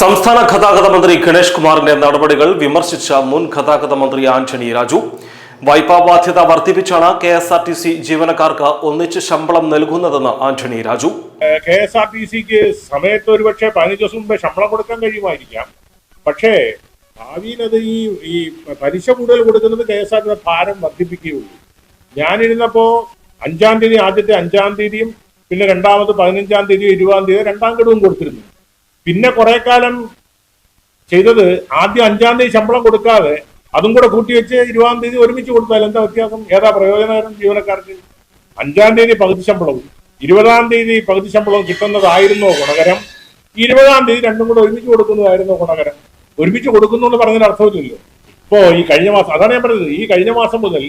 സംസ്ഥാന ഗതാഗത മന്ത്രി ഗണേഷ് കുമാറിന്റെ നടപടികൾ വിമർശിച്ച മുൻ ഗതാഗത മന്ത്രി ആന്റണി രാജു. വായ്പാ ബാധ്യത വർദ്ധിപ്പിച്ചാണ് K S R T C ജീവനക്കാർക്ക് ഒന്നിച്ച് ശമ്പളം നൽകുന്നതെന്ന് Antony Raju. K S R T സിക്ക് സമയത്ത് ഒരുപക്ഷെ പതിനഞ്ച് ദിവസം മുമ്പേ ശമ്പളം കൊടുക്കാൻ കഴിയുമായിരിക്കാം. പക്ഷേ ഭാവിയിൽ അത് ഈ ഈ പലിശ കൂടുതൽ കൊടുക്കുന്നത് കെ എസ് ആർ ടി ഭാരം വർദ്ധിപ്പിക്കുകയുള്ളൂ. ഞാനിരുന്നപ്പോ അഞ്ചാം തീയതി ആദ്യത്തെ അഞ്ചാം തീയതിയും പിന്നെ രണ്ടാമത് പതിനഞ്ചാം തീയതി ഇരുപതാം തീയതി രണ്ടാം ഘടവും കൊടുത്തിരുന്നു. പിന്നെ കുറെ കാലം ചെയ്തത് ആദ്യം അഞ്ചാം തീയതി ശമ്പളം കൊടുക്കാതെ അതും കൂടെ കൂട്ടിവെച്ച് ഇരുപതാം തീയതി ഒരുമിച്ച് കൊടുത്താൽ എന്താ വ്യത്യാസം? ഏതാ പ്രയോജനകരം ജീവനക്കാർക്ക്? അഞ്ചാം തീയതി പകുതി ശമ്പളവും ഇരുപതാം തീയതി പകുതി ശമ്പളവും കിട്ടുന്നതായിരുന്നോ ഗുണകരം? ഇരുപതാം തീയതി രണ്ടും കൂടെ ഒരുമിച്ച് കൊടുക്കുന്നതായിരുന്നോ ഗുണകരം? ഒരുമിച്ച് കൊടുക്കുന്നു എന്ന് പറഞ്ഞതിന് അർത്ഥമില്ലല്ലോ. ഇപ്പോ ഈ കഴിഞ്ഞ മാസം അതാണ് ഞാൻ പറഞ്ഞത് ഈ കഴിഞ്ഞ മാസം മുതൽ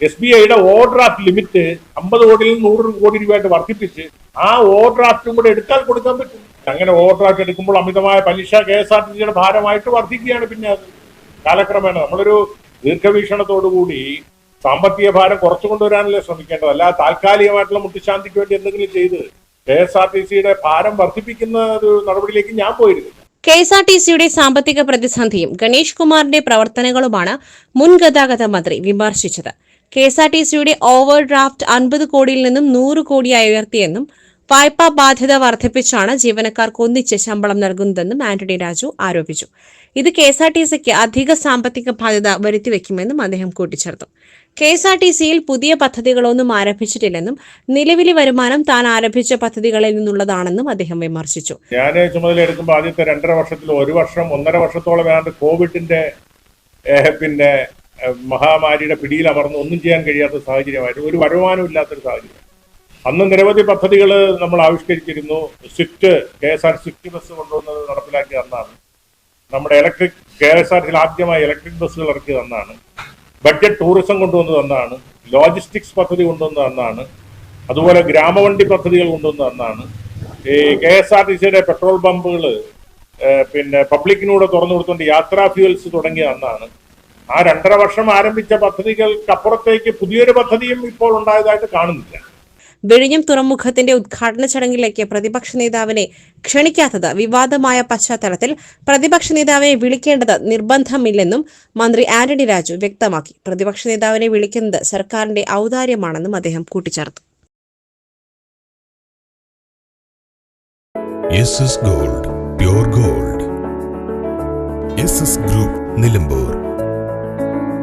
എസ് ബി ഐയുടെ ഓവർഡ്രാഫ്റ്റ് ലിമിറ്റ് അമ്പത് കോടിയിൽ നിന്ന് നൂറ് കോടി രൂപയായിട്ട് വർദ്ധിപ്പിച്ച് ആ ഓവർഡ്രാഫ്റ്റും കൂടെ എടുത്താൽ കൊടുക്കാൻ പറ്റും. അങ്ങനെ ഓവർഡ്രാഫ്റ്റ് എടുക്കുമ്പോൾ അമിതമായ പലിശ കെ എസ് ആർ ടി സിയുടെ ഭാരമായിട്ട് വർദ്ധിക്കുകയാണ് പിന്നെ അത്. കാലക്രമേണ നമ്മളൊരു ദീർഘവീക്ഷണത്തോടുകൂടി സാമ്പത്തിക ഭാരം കുറച്ചു കൊണ്ടുവരാനല്ലേ ശ്രമിക്കേണ്ടത്. അല്ല താൽക്കാലികമായിട്ടുള്ള മുട്ടുശാന്തിക്ക് വേണ്ടി എന്തെങ്കിലും ചെയ്ത് കെ എസ് ആർ ടി സിയുടെ ഭാരം വർദ്ധിപ്പിക്കുന്ന ഒരു നടപടിയിലേക്ക് ഞാൻ പോയിരുന്നില്ല. കെ എസ് ആർ ടി സിയുടെ സാമ്പത്തിക പ്രതിസന്ധിയും ഗണേഷ് കുമാറിന്റെ പ്രവർത്തനങ്ങളുമാണ് മുൻ ഗതാഗത മന്ത്രി വിമർശിച്ചത്. കെ എസ് ആർ ടി സിയുടെ ഓവർ ഡ്രാഫ്റ്റ് അൻപത് കോടിയിൽ നിന്നും നൂറ് കോടിയായി ഉയർത്തിയെന്നും വായ്പാ ബാധ്യത വർദ്ധിപ്പിച്ചാണ് ജീവനക്കാർക്ക് ഒന്നിച്ച് ശമ്പളം നൽകുന്നതെന്നും ആന്റണി രാജു ആരോപിച്ചു. ഇത് കെ എസ് ആർ ടി സിക്ക് അധിക സാമ്പത്തിക ബാധ്യത വരുത്തിവെക്കുമെന്നും അദ്ദേഹം കൂട്ടിച്ചേർത്തു. കെ എസ് ആർ ടി സിയിൽ പുതിയ പദ്ധതികളൊന്നും ആരംഭിച്ചിട്ടില്ലെന്നും നിലവിലെ വരുമാനം താൻ ആരംഭിച്ച പദ്ധതികളിൽ നിന്നുള്ളതാണെന്നും അദ്ദേഹം വിമർശിച്ചു. ഞാൻ ചുമതലയെടുക്കുമ്പോൾ ആദ്യത്തെ രണ്ടര വർഷത്തിൽ ഒരു വർഷം ഒന്നര വർഷത്തോളം ഏതാണ്ട് കോവിഡിന്റെ പിന്നെ മഹാമാരിയുടെ പിടിയിൽ അമർന്ന് ഒന്നും ചെയ്യാൻ കഴിയാത്ത സാഹചര്യമായിട്ട് ഒരു വരുമാനം ഇല്ലാത്തൊരു സാഹചര്യം. അന്ന് നിരവധി പദ്ധതികൾ നമ്മൾ ആവിഷ്കരിച്ചിരുന്നു. Swift K S R swift bus കൊണ്ടുവന്നത് നടപ്പിലാക്കി തന്നാണ് നമ്മുടെ ഇലക്ട്രിക് കെ എസ് ആർ ആദ്യമായി ഇലക്ട്രിക് ബസ്സുകൾ ഇറക്കി തന്നാണ് ബഡ്ജറ്റ് ടൂറിസം കൊണ്ടുവന്ന് തന്നാണ് ലോജിസ്റ്റിക്സ് പദ്ധതി കൊണ്ടുവന്ന് തന്നാണ് അതുപോലെ ഗ്രാമവണ്ടി പദ്ധതികൾ കൊണ്ടുവന്ന് തന്നാണ് ഈ കെ എസ് ആർ ടി സിയുടെ പെട്രോൾ പമ്പുകൾ പിന്നെ പബ്ലിക്കിനൂടെ തുറന്നു കൊടുത്തുകൊണ്ട് യാത്രാ ഫ്യൂൽസ് തുടങ്ങി തന്നാണ് ആ രണ്ടര വർഷം ആരംഭിച്ച പദ്ധതികൾക്കപ്പുറത്തേക്ക് പുതിയൊരു പദ്ധതിയും ഇപ്പോൾ ഉണ്ടായതായിട്ട് കാണുന്നില്ല. വിഴിഞ്ഞം തുറമുഖത്തിന്റെ ഉദ്ഘാടന ചടങ്ങിലേക്ക് പ്രതിപക്ഷ നേതാവിനെ ക്ഷണിക്കാത്തത് വിവാദമായ പശ്ചാത്തലത്തിൽ പ്രതിപക്ഷ നേതാവിനെ വിളിക്കേണ്ടത് നിർബന്ധമില്ലെന്നും മന്ത്രി ആന്റണി രാജു വ്യക്തമാക്കി. പ്രതിപക്ഷ നേതാവിനെ വിളിക്കുന്നത് സർക്കാരിന്റെ ഔദാര്യമാണെന്നും അദ്ദേഹം കൂട്ടിച്ചേർത്തു. Gold pure gold. Group Nilambur.